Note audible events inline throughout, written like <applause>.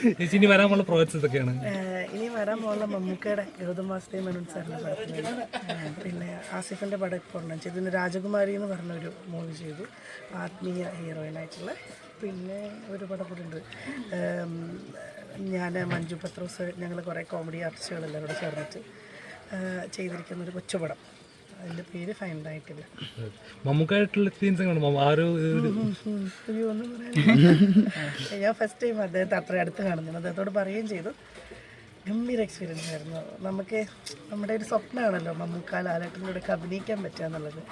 ചേച്ചി ഇനി പോകുന്ന പ്രോജക്ട്സ് ഇതൊക്കെയാണ് ഇനി വരാൻ പോകുന്ന മമ്മൂക്കയുടെ ഗൗതമാസ്തേ മനോൻ സാറിന്റെ പടത്തിൽ പിന്നെ ആസിഫിന്റെ പടം ഇപ്പോൾ ഉണ്ടാകും ചെയ്തു. രാജകുമാരി എന്ന് പറഞ്ഞൊരു മൂവി ചെയ്തു. ആത്മീയ ഹീറോയിൻ ആയിട്ടുള്ള. പിന്നെ ഒരു പടം കൂടി ഉണ്ട്. ഞാൻ മഞ്ജു പത്രോസ് ഞങ്ങൾ കുറേ കോമഡി ആർട്ടിസ്റ്റുകളെല്ലാം കൂടെ ചേർന്നിട്ട് ചെയ്തിരിക്കുന്ന ഒരു കൊച്ചുപടം. അതിന്റെ പേര് ഫൈൻഡ് ആയിട്ടില്ല. മമ്മൂക്കായിട്ടുള്ള എക്സ്പീരിയൻസ് എങ്ങനെയാണ് ആ ഒരു അയ്യോ, ഒന്നും പറയാനില്ല. ഞാൻ ഫസ്റ്റ് ടൈം അദ്ദേഹത്തെ അത്ര അടുത്ത് കാണുന്നു അദ്ദേഹത്തോട് പറയുകയും ചെയ്തു. ഗംഭീര എക്സ്പീരിയൻസ് ആയിരുന്നു. നമുക്ക് നമ്മുടെ ഒരു സ്വപ്നമാണല്ലോ മമ്മൂക്ക ഒക്കെ അഭിനയിക്കാൻ പറ്റുക എന്നുള്ളത്.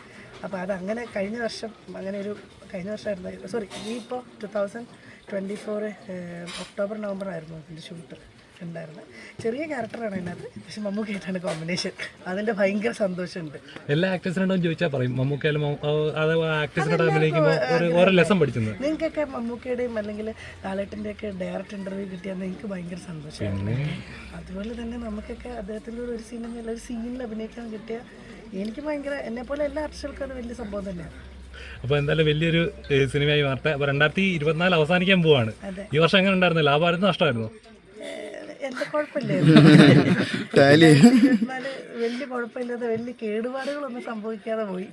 അപ്പോൾ അത് അങ്ങനെ കഴിഞ്ഞ വർഷം അങ്ങനെ ഒരു കഴിഞ്ഞ വർഷമായിരുന്നു. സോറി ഈ ഇപ്പോൾ two thousand twenty four October November ആയിരുന്നു അതിന്റെ ഷൂട്ട് ഉണ്ടായിരുന്നത് ചെറിയ ക്യാരക്ടറാണ് അതിനകത്ത്. പക്ഷെ മമ്മൂക്കായിട്ടാണ് കോമ്പിനേഷൻ അതിന്റെ ഭയങ്കര സന്തോഷമുണ്ട്. എല്ലാ ആക്ടേഴ്സിനോടും ചോദിച്ചാൽ പറയും. മമ്മൂക്കായാലും ആക്ടേഴ്സിനോട് അഭിനയിക്കുമ്പോൾ ലെസൺ പഠിച്ചത് നിങ്ങൾക്കൊക്കെ മമ്മൂക്കയുടെയും അല്ലെങ്കിൽ ലാലേട്ടന്റെ ഒക്കെ ഡയറക്റ്റ് ഇന്റർവ്യൂ കിട്ടിയാൽ നിങ്ങൾക്ക് ഭയങ്കര സന്തോഷമാണ് അതുപോലെ തന്നെ നമുക്കൊക്കെ അദ്ദേഹത്തിന്റെ ഒരു സിനിമയിൽ ഒരു സീനിൽ അഭിനയിക്കാൻ കിട്ടിയ എനിക്ക് ഭയങ്കര എന്നെ പോലെ എല്ലാ ആർട്ടിസ്റ്റുകൾക്കും അത് വലിയ സംഭവം തന്നെയാണ് അപ്പോൾ എന്തായാലും വലിയൊരു സിനിമയായി മാറട്ടെ. അപ്പോൾ രണ്ടായിരത്തി ഇരുപത്തിനാല് അവസാനിക്കാൻ പോവാണ്. ഈ വർഷം എങ്ങനെ ഉണ്ടായിരുന്നു? ലാഭമായിരുന്നു? നഷ്ടമായിരുന്നു? എന്താ കുഴപ്പമില്ലായിരുന്നു <laughs> ഇരുപത്തിനാല് വലിയ കുഴപ്പമില്ലാതെ വലിയ കേടുപാടുകളൊന്നും സംഭവിക്കാതെ പോയി.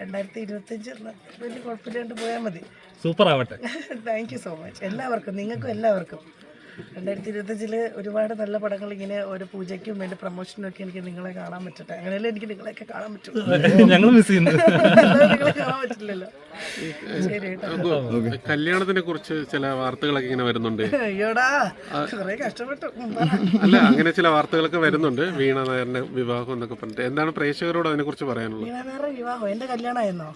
രണ്ടായിരത്തി ഇരുപത്തഞ്ച് വലിയ കുഴപ്പമില്ലാണ്ട് പോയാൽ മതി. സൂപ്പർ ആവട്ടെ താങ്ക് യു സോ മച്ച് എല്ലാവർക്കും നിങ്ങൾക്കും എല്ലാവർക്കും. രണ്ടായിരത്തി ഇരുപത്തഞ്ചിൽ ഒരുപാട് നല്ല പടങ്ങൾ ഇങ്ങനെ ഒരു പൂജയ്ക്കും വേണ്ടി പ്രൊമോഷനും ഒക്കെ എനിക്ക് നിങ്ങളെ കാണാൻ പറ്റട്ടെ. അങ്ങനെയല്ലേ എനിക്ക് നിങ്ങളെയൊക്കെ കാണാൻ പറ്റുള്ളൂ. ഞങ്ങൾ മിസ് ചെയ്യുന്നു നിങ്ങളെ കാണാൻ പറ്റില്ലല്ലോ. ശരി കേട്ടോ. കല്യാണത്തിനെ കുറിച്ച് ചില വാർത്തകളൊക്കെ ഇങ്ങനെ വരുന്നുണ്ട്. അയ്യോടാ കുറെ കഷ്ടപ്പെട്ടു. ഉം, പറ. അല്ല അങ്ങനെ ചില വാർത്തകളൊക്കെ വരുന്നുണ്ട്. വീണ നായരുടെ വിവാഹം എന്നൊക്കെ പറഞ്ഞിട്ട്. എന്താണ് പ്രേക്ഷകരോട് അതിനെ കുറിച്ച് പറയാനുള്ളത് വിവാഹം എന്റെ കല്യാണമായിരുന്നോ?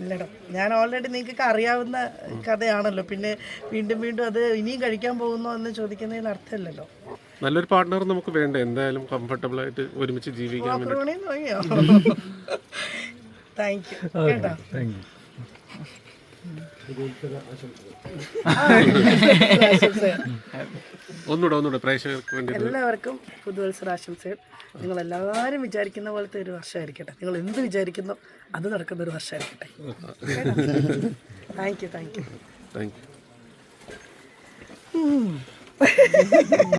ഇല്ലടോ. ഞാൻ ഓൾറെഡി നിങ്ങൾക്ക് അറിയാവുന്ന കഥയാണല്ലോ. പിന്നെ വീണ്ടും വീണ്ടും അത് ഇനിയും കഴിക്കാൻ പോകുന്നോ എന്ന് ചോദിക്കുന്നതിൽ അർത്ഥമില്ലല്ലോ. നല്ലൊരു പാർട്ട്ണർ നമുക്ക് വേണ്ട? എന്തായാലും കംഫർട്ടബിൾ ആയിട്ട് ഒരുമിച്ച് ജീവിക്കാൻ താങ്ക് യു കേട്ടോ. താങ്ക് യു <laughs> ഒന്നുകൂടെ ഒന്നുകൂടെ പ്രേക്ഷകർക്ക് വേണ്ടി എല്ലാവർക്കും പുതുവത്സര ആശംസകൾ നിങ്ങൾ എല്ലാവരും വിചാരിക്കുന്ന പോലത്തെ ഒരു വർഷമായിരിക്കട്ടെ. നിങ്ങൾ എന്ത് വിചാരിക്കുന്നോ അത് നടക്കുന്ന ഒരു വർഷമായിരിക്കട്ടെ. Thank you thank you thank you